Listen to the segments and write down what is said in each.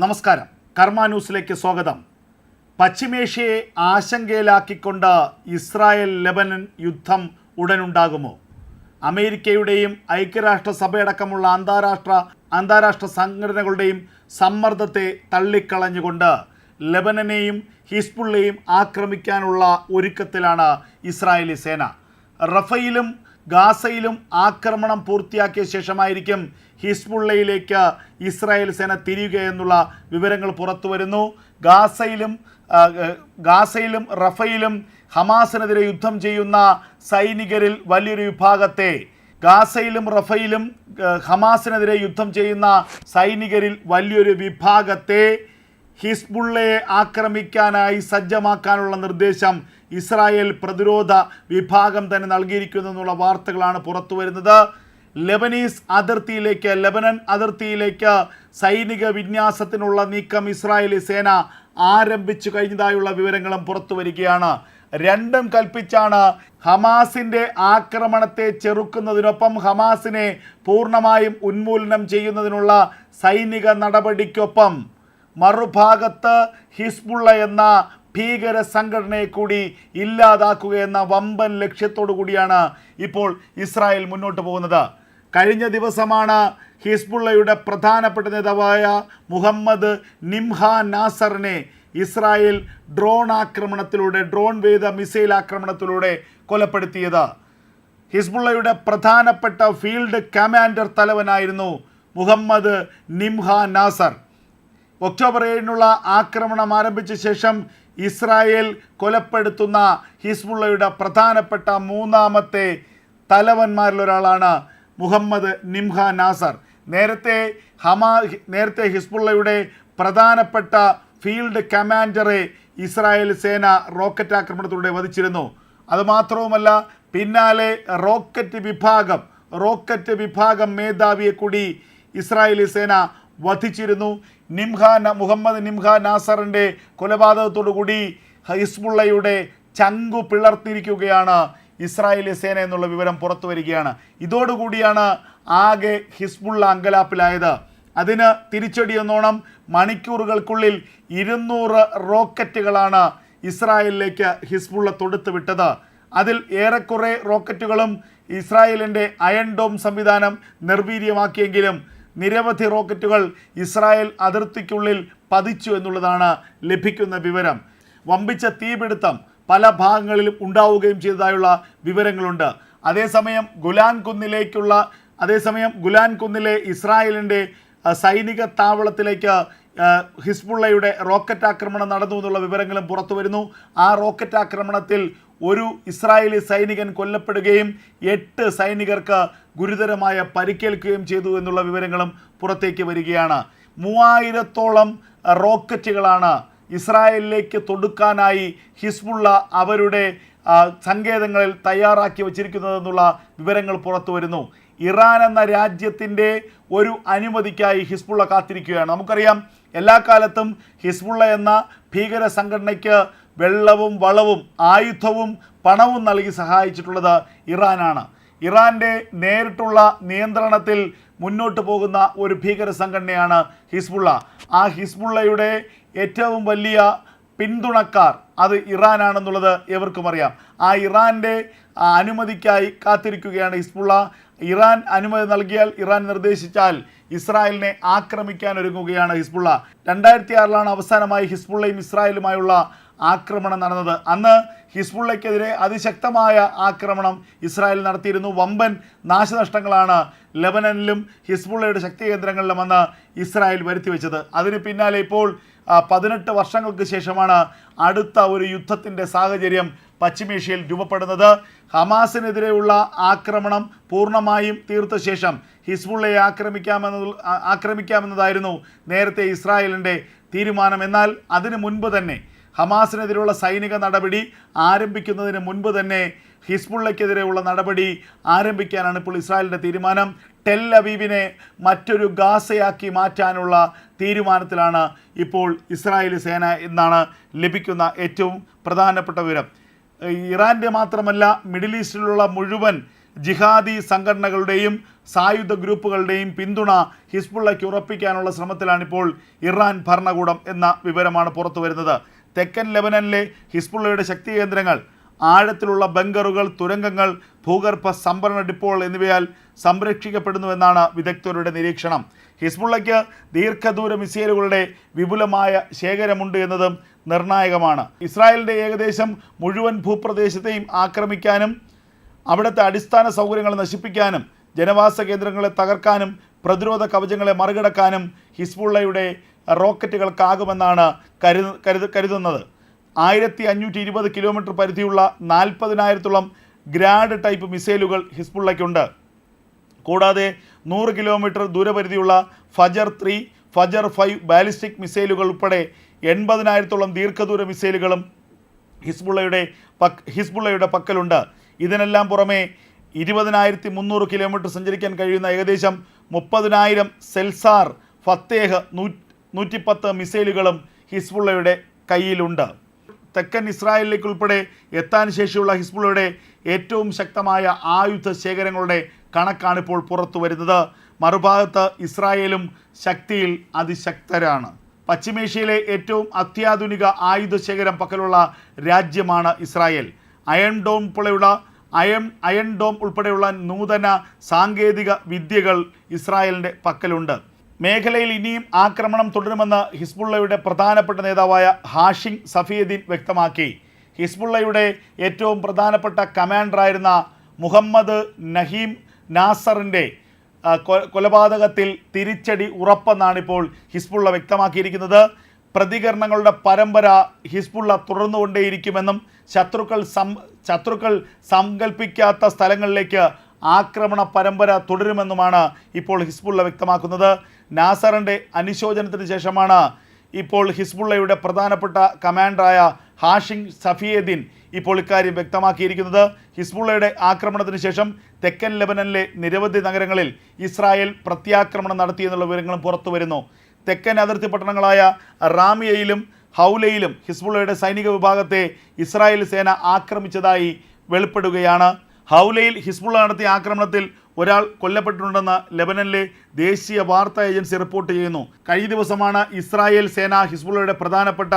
നമസ്കാരം. കർമ്മ ന്യൂസിലേക്ക് സ്വാഗതം. പശ്ചിമേഷ്യയെ ആശങ്കയിലാക്കിക്കൊണ്ട് ഇസ്രായേൽ ലെബനൻ യുദ്ധം ഉടനുണ്ടാകുമോ? അമേരിക്കയുടെയും ഐക്യരാഷ്ട്രസഭയടക്കമുള്ള അന്താരാഷ്ട്ര അന്താരാഷ്ട്ര സംഘടനകളുടെയും സമ്മർദ്ദത്തെ തള്ളിക്കളഞ്ഞുകൊണ്ട് ലെബനനെയും ഹിസ്ബുള്ളയും ആക്രമിക്കാനുള്ള ഒരുക്കത്തിലാണ് ഇസ്രായേലി സേന. റഫയിലും ഗാസയിലും ആക്രമണം പൂർത്തിയാക്കിയ ശേഷമായിരിക്കും ഹിസ്ബുള്ളയിലേക്ക് ഇസ്രായേൽ സേന തിരിയുക എന്നുള്ള വിവരങ്ങൾ പുറത്തു വരുന്നു. ഗാസയിലും ഗാസയിലും റഫയിലും ഹമാസിനെതിരെ യുദ്ധം ചെയ്യുന്ന സൈനികരിൽ വലിയൊരു വിഭാഗത്തെ ഗാസയിലും റഫയിലും ഹമാസിനെതിരെ യുദ്ധം ചെയ്യുന്ന സൈനികരിൽ വലിയൊരു വിഭാഗത്തെ ഹിസ്ബുള്ളയെ ആക്രമിക്കാനായി സജ്ജമാക്കാനുള്ള നിർദ്ദേശം ഇസ്രായേൽ പ്രതിരോധ വിഭാഗം തന്നെ നൽകിയിരിക്കുന്നു എന്നുള്ള വാർത്തകളാണ് പുറത്തു വരുന്നത് ലെബനീസ് അതിർത്തിയിലേക്ക് ലെബനൻ അതിർത്തിയിലേക്ക് സൈനിക വിന്യാസത്തിനുള്ള നീക്കം ഇസ്രായേലി സേന ആരംഭിച്ചു കഴിഞ്ഞതായുള്ള വിവരങ്ങളും പുറത്തു വരികയാണ് രണ്ടും കൽപ്പിച്ചാണ് ഹമാസിന്റെ ആക്രമണത്തെ ചെറുക്കുന്നതിനൊപ്പം ഹമാസിനെ പൂർണമായും ഉന്മൂലനം ചെയ്യുന്നതിനുള്ള സൈനിക നടപടിക്കൊപ്പം മറുഭാഗത്ത് ഹിസ്ബുള്ള എന്ന ഭീകര സംഘടനയെ കൂടി ഇല്ലാതാക്കുക എന്ന വമ്പൻ ലക്ഷ്യത്തോടു കൂടിയാണ് ഇപ്പോൾ ഇസ്രായേൽ മുന്നോട്ട് പോകുന്നത്. കഴിഞ്ഞ ദിവസമാണ് ഹിസ്ബുള്ളയുടെ പ്രധാനപ്പെട്ട നേതാവായ മുഹമ്മദ് നിംഹ നാസറിനെ ഇസ്രായേൽ ഡ്രോൺ ആക്രമണത്തിലൂടെ ഡ്രോൺ വേദ മിസൈൽ ആക്രമണത്തിലൂടെ കൊലപ്പെടുത്തിയത്. ഹിസ്ബുള്ളയുടെ പ്രധാനപ്പെട്ട ഫീൽഡ് കമാൻഡർ തലവനായിരുന്നു മുഹമ്മദ് നിംഹ നാസർ. ഒക്ടോബർ ഏഴിനുള്ള ആക്രമണം ആരംഭിച്ച ശേഷം ഇസ്രായേൽ കൊലപ്പെടുത്തുന്ന ഹിസ്ബുള്ളയുടെ പ്രധാനപ്പെട്ട മൂന്നാമത്തെ തലവന്മാരിൽ ഒരാളാണ് മുഹമ്മദ് നിംഹ നാസർ. നേരത്തെ ഹമാ നേരത്തെ ഹിസ്ബുള്ളയുടെ പ്രധാനപ്പെട്ട ഫീൽഡ് കമാൻഡറെ ഇസ്രായേൽ സേന റോക്കറ്റ് ആക്രമണത്തിലൂടെ വധിച്ചിരുന്നു. അതുമാത്രവുമല്ല പിന്നാലെ റോക്കറ്റ് വിഭാഗം റോക്കറ്റ് വിഭാഗം മേധാവിയെ കൂടി ഇസ്രായേലി സേന വധിച്ചിരുന്നു. നിംഹ മുഹമ്മദ് നിംഹ നാസറിന്റെ കൊലപാതകത്തോടു കൂടി ഹിസ്ബുള്ളയുടെ ചങ്കു പിളർത്തിരിക്കുകയാണ് ഇസ്രായേലി സേന എന്നുള്ള വിവരം പുറത്തു വരികയാണ്. ഇതോടുകൂടിയാണ് ആകെ ഹിസ്ബുള്ള അങ്കലാപ്പിലായത്. അതിന് തിരിച്ചടി എന്നോണം മണിക്കൂറുകൾക്കുള്ളിൽ ഇരുന്നൂറ് റോക്കറ്റുകളാണ് ഇസ്രായേലിലേക്ക് ഹിസ്ബുള്ള തൊടുത്തു വിട്ടത്. അതിൽ ഏറെക്കുറെ റോക്കറ്റുകളും ഇസ്രായേലിന്റെ അയൺ ഡോം സംവിധാനം നിർവീര്യമാക്കിയെങ്കിലും നിരവധി റോക്കറ്റുകൾ ഇസ്രായേൽ അതിർത്തിക്കുള്ളിൽ പതിച്ചു എന്നുള്ളതാണ് ലഭിക്കുന്ന വിവരം. വമ്പിച്ച തീപിടുത്തം പല ഭാഗങ്ങളിലും ഉണ്ടാവുകയും ചെയ്തതായുള്ള വിവരങ്ങളുണ്ട്. അതേസമയം ഗുലാൻ കുന്നിലേക്കുള്ള അതേസമയം ഗുലാൻ കുന്നിലെ ഇസ്രായേലിന്റെ സൈനിക താവളത്തിലേക്ക് ഹിസ്ബുള്ളയുടെ റോക്കറ്റ് ആക്രമണം നടന്നു എന്നുള്ള വിവരങ്ങളും പുറത്തു വരുന്നു. ആ റോക്കറ്റ് ആക്രമണത്തിൽ ഒരു ഇസ്രായേലി സൈനികൻ കൊല്ലപ്പെടുകയും എട്ട് സൈനികർക്ക് ഗുരുതരമായ പരിക്കേൽക്കുകയും ചെയ്തു എന്നുള്ള വിവരങ്ങളും പുറത്തേക്ക് വരികയാണ്. മൂവായിരത്തോളം റോക്കറ്റുകളാണ് ഇസ്രായേലിലേക്ക് തൊടുക്കാനായി ഹിസ്ബുള്ള അവരുടെ സങ്കേതങ്ങളിൽ തയ്യാറാക്കി വച്ചിരിക്കുന്നതെന്നുള്ള വിവരങ്ങൾ പുറത്തു വരുന്നു. ഇറാൻ എന്ന രാജ്യത്തിന്റെ ഒരു അനുമതിക്കായി ഹിസ്ബുള്ള കാത്തിരിക്കുകയാണ്. നമുക്കറിയാം എല്ലാ കാലത്തും ഹിസ്ബുള്ള എന്ന ഭീകര സംഘടനയ്ക്ക് വെള്ളവും വളവും ആയുധവും പണവും നൽകി സഹായിച്ചിട്ടുള്ളത് ഇറാനാണ്. ഇറാന്റെ നേരിട്ടുള്ള നിയന്ത്രണത്തിൽ മുന്നോട്ട് പോകുന്ന ഒരു ഭീകര സംഘടനയാണ് ഹിസ്ബുള്ള. ആ ഹിസ്ബുള്ളയുടെ ഏറ്റവും വലിയ പിന്തുണക്കാർ അത് ഇറാനാണെന്നുള്ളത് എവർക്കും അറിയാം. ആ ഇറാന്റെ അനുമതിക്കായി കാത്തിരിക്കുകയാണ് ഹിസ്ബുള്ള. ഇറാൻ അനുമതി നൽകിയാൽ ഇറാൻ നിർദ്ദേശിച്ചാൽ ഇസ്രായേലിനെ ആക്രമിക്കാൻ ഒരുങ്ങുകയാണ് ഹിസ്ബുള്ള. രണ്ടായിരത്തി ആറിലാണ് അവസാനമായി ഹിസ്ബുള്ളയും ഇസ്രായേലുമായുള്ള ആക്രമണം നടന്നത്. അന്ന് ഹിസ്ബുള്ളയ്ക്കെതിരെ അതിശക്തമായ ആക്രമണം ഇസ്രായേൽ നടത്തിയിരുന്നു. വമ്പൻ നാശനഷ്ടങ്ങളാണ് ലെബനനിലും ഹിസ്ബുള്ളയുടെ ശക്തി കേന്ദ്രങ്ങളിലും അന്ന് ഇസ്രായേൽ വരുത്തിവെച്ചത്. അതിന് പിന്നാലെ ഇപ്പോൾ പതിനെട്ട് വർഷങ്ങൾക്ക് ശേഷമാണ് അടുത്ത ഒരു യുദ്ധത്തിന്റെ സാഹചര്യം പശ്ചിമേഷ്യയിൽ രൂപപ്പെടുന്നത്. ഹമാസിനെതിരെയുള്ള ആക്രമണം പൂർണമായും തീർത്ത ശേഷം ഹിസ്ബുള്ളയെ ആക്രമിക്കാമെന്ന ആക്രമിക്കാമെന്നതായിരുന്നു നേരത്തെ ഇസ്രായേലിന്റെ തീരുമാനം. എന്നാൽ അതിനു മുൻപ് തന്നെ ഹമാസിനെതിരെയുള്ള സൈനിക നടപടി ആരംഭിക്കുന്നതിന് മുൻപ് തന്നെ ഹിസ്ബുള്ളയ്ക്കെതിരെയുള്ള നടപടി ആരംഭിക്കാനാണ് ഇപ്പോൾ ഇസ്രായേലിന്റെ തീരുമാനം. ടെൽ അവീവിനെ മറ്റൊരു ഗാസയാക്കി മാറ്റാനുള്ള തീരുമാനത്തിലാണ് ഇപ്പോൾ ഇസ്രായേലി സേന എന്നാണ് ലഭിക്കുന്ന ഏറ്റവും പ്രധാനപ്പെട്ട വിവരം. ഇറാന്റെ മാത്രമല്ല മിഡിൽ ഈസ്റ്റിലുള്ള മുഴുവൻ ജിഹാദി സംഘടനകളുടെയും സായുധ ഗ്രൂപ്പുകളുടെയും പിന്തുണ ഹിസ്ബുള്ളയ്ക്ക് ഉറപ്പിക്കാനുള്ള ശ്രമത്തിലാണിപ്പോൾ ഇറാൻ ഭരണകൂടം എന്ന വിവരമാണ് പുറത്തു വരുന്നത് തെക്കൻ ലെബനനിലെ ഹിസ്ബുള്ളയുടെ ശക്തി കേന്ദ്രങ്ങൾ ആഴത്തിലുള്ള ബങ്കറുകൾ തുരങ്കങ്ങൾ ഭൂഗർഭ സംഭരണ ഡിപ്പോൾ എന്നിവയാൽ സംരക്ഷിക്കപ്പെടുന്നുവെന്നാണ് വിദഗ്ധരുടെ നിരീക്ഷണം. ഹിസ്ബുള്ളയ്ക്ക് ദീർഘദൂര മിസൈലുകളുടെ വിപുലമായ ശേഖരമുണ്ട് എന്നതും നിർണായകമാണ്. ഇസ്രായേലിന്റെ ഏകദേശം മുഴുവൻ ഭൂപ്രദേശത്തെയും ആക്രമിക്കാനും അവിടുത്തെ അടിസ്ഥാന സൗകര്യങ്ങൾ നശിപ്പിക്കാനും ജനവാസ കേന്ദ്രങ്ങളെ തകർക്കാനും പ്രതിരോധ കവചങ്ങളെ മറികടക്കാനും ഹിസ്ബുള്ളയുടെ റോക്കറ്റുകൾക്കാകുമെന്നാണ് കരു കരുത കരുതുന്നത്. ആയിരത്തി അഞ്ഞൂറ്റി ഇരുപത് കിലോമീറ്റർ പരിധിയുള്ള നാൽപ്പതിനായിരത്തോളം ഗ്രാഡ് ടൈപ്പ് മിസൈലുകൾ ഹിസ്ബുള്ളയ്ക്കുണ്ട്. കൂടാതെ നൂറ് കിലോമീറ്റർ ദൂരപരിധിയുള്ള ഫജർ ത്രീ ഫജർ ഫൈവ് ബാലിസ്റ്റിക് മിസൈലുകൾ ഉൾപ്പെടെ എൺപതിനായിരത്തോളം ദീർഘദൂര മിസൈലുകളും ഹിസ്ബുള്ളയുടെ പക് ഹിസ്ബുള്ളയുടെ പക്കലുണ്ട്. ഇതിനെല്ലാം പുറമെ ഇരുപതിനായിരത്തി മുന്നൂറ് കിലോമീറ്റർ സഞ്ചരിക്കാൻ കഴിയുന്ന ഏകദേശം മുപ്പതിനായിരം സെൽസാർ ഫത്തേഹ് നൂ നൂറ്റിപ്പത്ത് മിസൈലുകളും ഹിസ്ബുള്ളയുടെ കയ്യിലുണ്ട്. തെക്കൻ ഇസ്രായേലിലേക്ക് ഉൾപ്പെടെ എത്താൻ ശേഷിയുള്ള ഹിസ്ബുള്ളയുടെ ഏറ്റവും ശക്തമായ ആയുധ ശേഖരങ്ങളുടെ കണക്കാണ് ഇപ്പോൾ പുറത്തു വരുന്നത്. മറുഭാഗത്ത് ഇസ്രായേലും ശക്തിയിൽ അതിശക്തരാണ്. പശ്ചിമേഷ്യയിലെ ഏറ്റവും അത്യാധുനിക ആയുധ ശേഖരം പക്കലുള്ള രാജ്യമാണ് ഇസ്രായേൽ. അയൺ ഡോം പോലെയുള്ള അയൺ അയൺ ഡോം ഉൾപ്പെടെയുള്ള നൂതന സാങ്കേതിക വിദ്യകൾ ഇസ്രായേലിന്റെ പക്കലുണ്ട്. മേഖലയിൽ ഇനിയും ആക്രമണം തുടരുമെന്ന് ഹിസ്ബുള്ളയുടെ പ്രധാനപ്പെട്ട നേതാവായ ഹാഷിം സഫിയുദ്ദീൻ വ്യക്തമാക്കി. ഹിസ്ബുള്ളയുടെ ഏറ്റവും പ്രധാനപ്പെട്ട കമാൻഡറായിരുന്ന മുഹമ്മദ് നഹീം നാസറിന്റെ കൊലപാതകത്തിൽ തിരിച്ചടി ഉറപ്പെന്നാണ് ഇപ്പോൾ ഹിസ്ബുള്ള വ്യക്തമാക്കിയിരിക്കുന്നത്. പ്രതികരണങ്ങളുടെ പരമ്പര ഹിസ്ബുള്ള തുടർന്നുകൊണ്ടേയിരിക്കുമെന്നും ശത്രുക്കൾ സം ശത്രുക്കൾ സങ്കല്പിക്കാത്ത സ്ഥലങ്ങളിലേക്ക് ആക്രമണ പരമ്പര തുടരുമെന്നുമാണ് ഇപ്പോൾ ഹിസ്ബുള്ള വ്യക്തമാക്കുന്നത്. നാസറിന്റെ അനുശോചനത്തിന് ശേഷമാണ് ഇപ്പോൾ ഹിസ്ബുള്ളയുടെ പ്രധാനപ്പെട്ട കമാൻഡറായ ഹാഷിം സഫിയദ്ദീൻ ഇപ്പോൾ ഇക്കാര്യം വ്യക്തമാക്കിയിരിക്കുന്നത്. ഹിസ്ബുള്ളയുടെ ആക്രമണത്തിന് ശേഷം തെക്കൻ ലെബനനിലെ നിരവധി നഗരങ്ങളിൽ ഇസ്രായേൽ പ്രത്യാക്രമണം നടത്തിയെന്നുള്ള വിവരങ്ങളും പുറത്തു വരുന്നു. തെക്കൻ അതിർത്തി പട്ടണങ്ങളായ റാമിയയിലും ഹൗലയിലും ഹിസ്ബുള്ളയുടെ സൈനിക വിഭാഗത്തെ ഇസ്രായേൽ സേന ആക്രമിച്ചതായി വെളിപ്പെടുകയാണ്. ഹൗലയിൽ ഹിസ്ബുള്ള നടത്തിയ ആക്രമണത്തിൽ ഒരാൾ കൊല്ലപ്പെട്ടിട്ടുണ്ടെന്ന് ലെബനനിലെ ദേശീയ വാർത്താ ഏജൻസി റിപ്പോർട്ട് ചെയ്യുന്നു. കഴിഞ്ഞ ദിവസമാണ് ഇസ്രായേൽ സേന ഹിസ്ബുള്ളയുടെ പ്രധാനപ്പെട്ട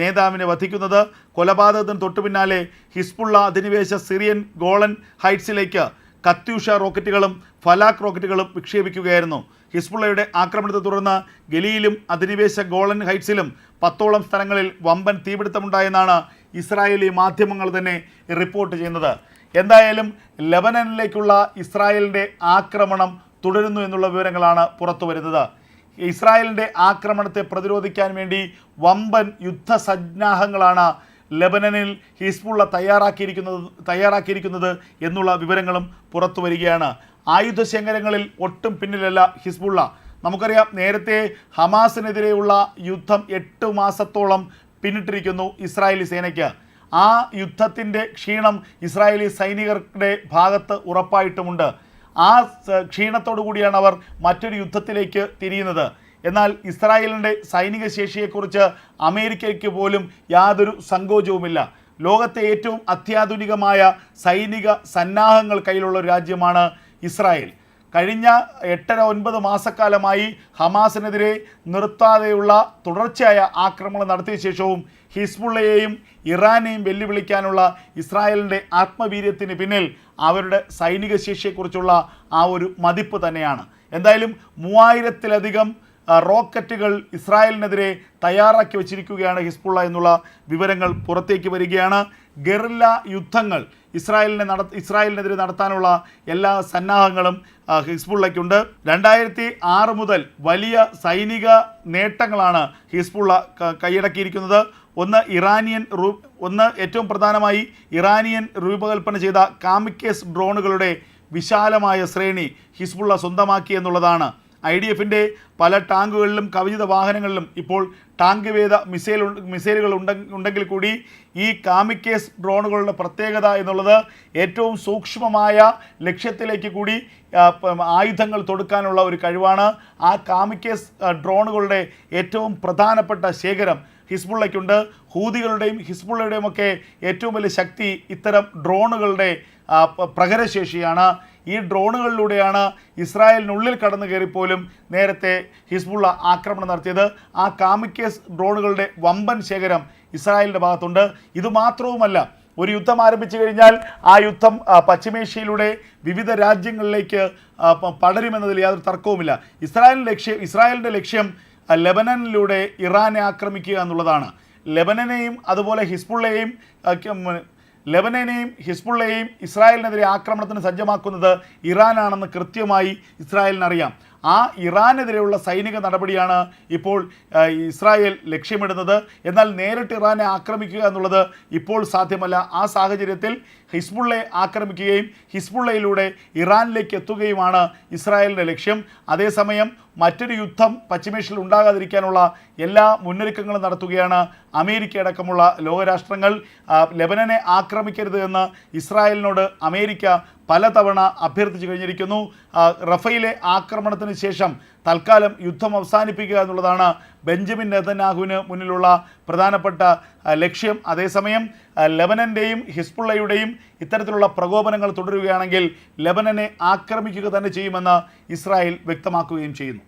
നേതാവിനെ വധിക്കുന്നത്. കൊലപാതകത്തിന് തൊട്ടുപിന്നാലെ ഹിസ്ബുള്ള അധിനിവേശ സിറിയൻ ഗോളൻ ഹൈറ്റ്സിലേക്ക് കത്യൂഷ റോക്കറ്റുകളും ഫലാഖ് റോക്കറ്റുകളും വിക്ഷേപിക്കുകയായിരുന്നു. ഹിസ്ബുള്ളയുടെ ആക്രമണത്തെ തുടർന്ന് ഗലിയിലും അധിനിവേശ ഗോളൻ ഹൈറ്റ്സിലും പത്തോളം സ്ഥലങ്ങളിൽ വമ്പൻ തീപിടുത്തമുണ്ടായെന്നാണ് ഇസ്രായേലി മാധ്യമങ്ങൾ തന്നെ റിപ്പോർട്ട് ചെയ്യുന്നത്. എന്തായാലും ലെബനനിലേക്കുള്ള ഇസ്രായേലിന്റെ ആക്രമണം തുടരുന്നു എന്നുള്ള വിവരങ്ങളാണ് പുറത്തു വരുന്നത്. ഇസ്രായേലിന്റെ ആക്രമണത്തെ പ്രതിരോധിക്കാൻ വേണ്ടി വമ്പൻ യുദ്ധസന്നാഹങ്ങളാണ് ലെബനനിൽ ഹിസ്ബുള്ള തയ്യാറാക്കിയിരിക്കുന്നത് തയ്യാറാക്കിയിരിക്കുന്നത് എന്നുള്ള വിവരങ്ങളും പുറത്തു വരികയാണ്. ആയുധ ശേഖരങ്ങളിൽ ഒട്ടും പിന്നിലല്ല ഹിസ്ബുള്ള. നമുക്കറിയാം നേരത്തെ ഹമാസിനെതിരെയുള്ള യുദ്ധം എട്ട് മാസത്തോളം പിന്നിട്ടിരിക്കുന്നു ഇസ്രായേലി സേനയ്ക്ക്. ആ യുദ്ധത്തിന്റെ ക്ഷീണം ഇസ്രായേലി സൈനികരുടെ ഭാഗത്ത് ഉറപ്പായിട്ടുമുണ്ട്. ആ ക്ഷീണത്തോടു കൂടിയാണ് അവർ മറ്റൊരു യുദ്ധത്തിലേക്ക് തിരിയുന്നത്. എന്നാൽ ഇസ്രായേലിന്റെ സൈനിക ശേഷിയെക്കുറിച്ച് അമേരിക്കയ്ക്ക് പോലും യാതൊരു സങ്കോചവുമില്ല. ലോകത്തെ ഏറ്റവും അത്യാധുനികമായ സൈനിക സന്നാഹങ്ങൾ കയ്യിലുള്ള ഒരു രാജ്യമാണ് ഇസ്രായേൽ. കഴിഞ്ഞ എട്ടര ഒൻപത് മാസക്കാലമായി ഹമാസിനെതിരെ നിർത്താതെയുള്ള തുടർച്ചയായ ആക്രമണം നടത്തിയ ശേഷവും ഹിസ്ബുള്ളയെയും ഇറാനെയും വെല്ലുവിളിക്കാനുള്ള ഇസ്രായേലിന്റെ ആത്മവീര്യത്തിന് പിന്നിൽ അവരുടെ സൈനിക ശേഷിയെക്കുറിച്ചുള്ള ആ ഒരു മതിപ്പ് തന്നെയാണ്. എന്തായാലും മൂവായിരത്തിലധികം റോക്കറ്റുകൾ ഇസ്രായേലിനെതിരെ തയ്യാറാക്കി വച്ചിരിക്കുകയാണ് ഹിസ്ബുള്ള എന്നുള്ള വിവരങ്ങൾ പുറത്തേക്ക് വരികയാണ്. ഗറില്ല യുദ്ധങ്ങൾ ഇസ്രായേലിനെ നട ഇസ്രായേലിനെതിരെ നടത്താനുള്ള എല്ലാ സന്നാഹങ്ങളും ഹിസ്ബുള്ളയ്ക്കുണ്ട്. രണ്ടായിരത്തി ആറ് മുതൽ വലിയ സൈനിക നേട്ടങ്ങളാണ് ഹിസ്ബുള്ള കൈയടക്കിയിരിക്കുന്നത്. ഒന്ന് ഇറാനിയൻ റൂ ഒന്ന് ഏറ്റവും പ്രധാനമായി ഇറാനിയൻ രൂപകൽപ്പന ചെയ്ത കാമിക്കേസ് ഡ്രോണുകളുടെ വിശാലമായ ശ്രേണി ഹിസ്ബുള്ള സ്വന്തമാക്കി എന്നുള്ളതാണ്. ഐ ഡി എഫിന്റെ പല ടാങ്കുകളിലും കവചിത വാഹനങ്ങളിലും ഇപ്പോൾ ടാങ്ക് വേദ മിസൈൽ മിസൈലുകൾ ഉണ്ടെ ഉണ്ടെങ്കിൽ കൂടി ഈ കാമിക്കേസ് ഡ്രോണുകളുടെ പ്രത്യേകത എന്നുള്ളത് ഏറ്റവും സൂക്ഷ്മമായ ലക്ഷ്യത്തിലേക്ക് കൂടി ആയുധങ്ങൾ തൊടുക്കാനുള്ള ഒരു കഴിവാണ്. ആ കാമിക്കേസ് ഡ്രോണുകളുടെ ഏറ്റവും പ്രധാനപ്പെട്ട ശേഖരം ഹിസ്ബുള്ളയ്ക്കുണ്ട്. ഹൂതികളുടെയും ഹിസ്ബുള്ളയുടെയും ഒക്കെ ഏറ്റവും വലിയ ശക്തി ഇത്തരം ഡ്രോണുകളുടെ പ്രകരശേഷിയാണ് ഈ ഡ്രോണുകളിലൂടെയാണ് ഇസ്രായേലിനുള്ളിൽ കടന്നു കയറിപ്പോലും നേരത്തെ ഹിസ്ബുള്ള ആക്രമണം നടത്തിയത്. ആ കാമിക്കേസ് ഡ്രോണുകളുടെ വമ്പൻ ശേഖരം ഇസ്രായേലിന്റെ ഭാഗത്തുണ്ട്. ഇതുമാത്രവുമല്ല ഒരു യുദ്ധം ആരംഭിച്ചു കഴിഞ്ഞാൽ ആ യുദ്ധം പശ്ചിമേഷ്യയിലൂടെ വിവിധ രാജ്യങ്ങളിലേക്ക് പടരുമെന്നതിൽ യാതൊരു തർക്കവുമില്ല. ഇസ്രായേലിന്റെ ലക്ഷ്യം ഇസ്രായേലിന്റെ ലക്ഷ്യം ലെബനനിലൂടെ ഇറാനെ ആക്രമിക്കുക എന്നുള്ളതാണ്. ലെബനനെയും അതുപോലെ ഹിസ്ബുള്ളയെയും ലെബനനെയും ഹിസ്ബുള്ളയെയും ഇസ്രായേലിനെതിരെ ആക്രമണത്തിന് സജ്ജമാക്കുന്നത് ഇറാനാണെന്ന് കൃത്യമായി ഇസ്രായേലിനറിയാം. ആ ഇറാനെതിരെയുള്ള സൈനിക നടപടിയാണ് ഇപ്പോൾ ഇസ്രായേൽ ലക്ഷ്യമിടുന്നത്. എന്നാൽ നേരിട്ട് ഇറാനെ ആക്രമിക്കുക എന്നുള്ളത് ഇപ്പോൾ സാധ്യമല്ല. ആ സാഹചര്യത്തിൽ ഹിസ്ബുള്ളെ ആക്രമിക്കുകയും ഹിസ്ബുള്ളയിലൂടെ ഇറാനിലേക്ക് എത്തുകയുമാണ് ഇസ്രായേലിന്റെ ലക്ഷ്യം. അതേസമയം മറ്റൊരു യുദ്ധം പശ്ചിമേഷ്യയിൽ ഉണ്ടാകാതിരിക്കാനുള്ള എല്ലാ മുന്നൊരുക്കങ്ങളും നടത്തുകയാണ് അമേരിക്ക അടക്കമുള്ള ലോകരാഷ്ട്രങ്ങൾ. ലെബനനെ ആക്രമിക്കരുത് എന്ന് ഇസ്രായേലിനോട് അമേരിക്ക പലതവണ അഭ്യർത്ഥിച്ചു കഴിഞ്ഞിരിക്കുന്നു. റഫയിലെ ആക്രമണത്തിന് ശേഷം തൽക്കാലം യുദ്ധം അവസാനിപ്പിക്കുക എന്നുള്ളതാണ് ബെഞ്ചമിൻ നെതന്യാഹുവിന് മുന്നിലുള്ള പ്രധാനപ്പെട്ട ലക്ഷ്യം. അതേസമയം ലെബനന്റെയും ഹിസ്ബുള്ളയുടെയും ഇത്തരത്തിലുള്ള പ്രകോപനങ്ങൾ തുടരുകയാണെങ്കിൽ ലെബനനെ ആക്രമിക്കുക തന്നെ ചെയ്യുമെന്ന് ഇസ്രായേൽ വ്യക്തമാക്കുകയും ചെയ്യുന്നു.